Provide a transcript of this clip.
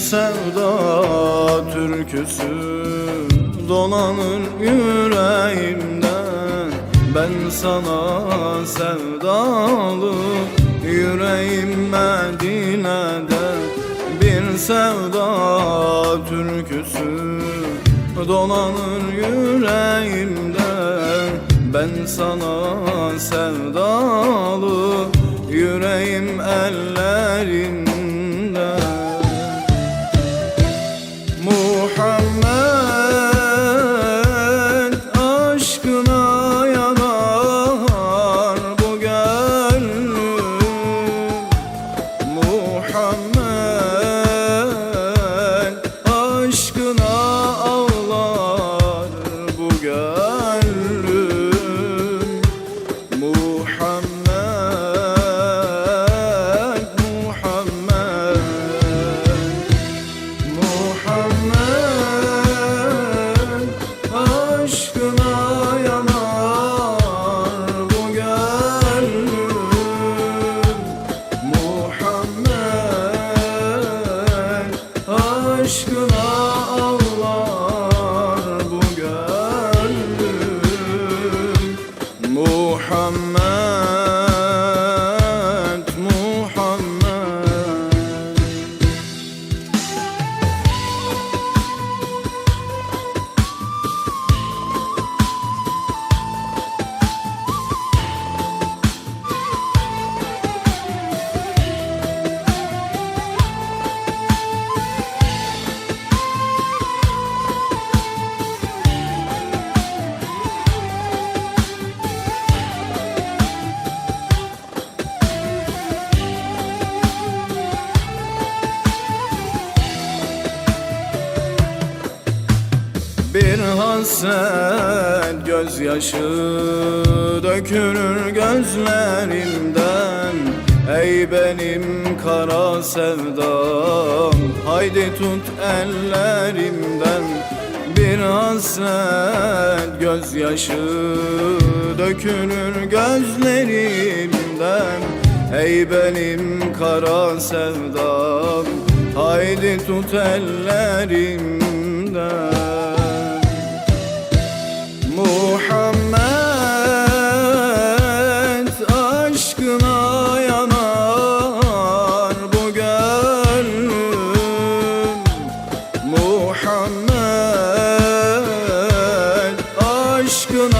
Sevda türküsü dolanır yüreğimde. Ben sana sevdalı yüreğim Medine'de. Bir sevda türküsü dolanır yüreğimde. Ben sana sevdalı yüreğim ellerinde Muhammed Hasret gözyaşı dökülür gözlerimden. Ey benim kara sevdam Haydi tut ellerimden. Bir hasret gözyaşı dökülür gözlerimden. Ey benim kara sevdam Haydi tut ellerimden aşkına yanar bu gönlüm. Muhammed aşkına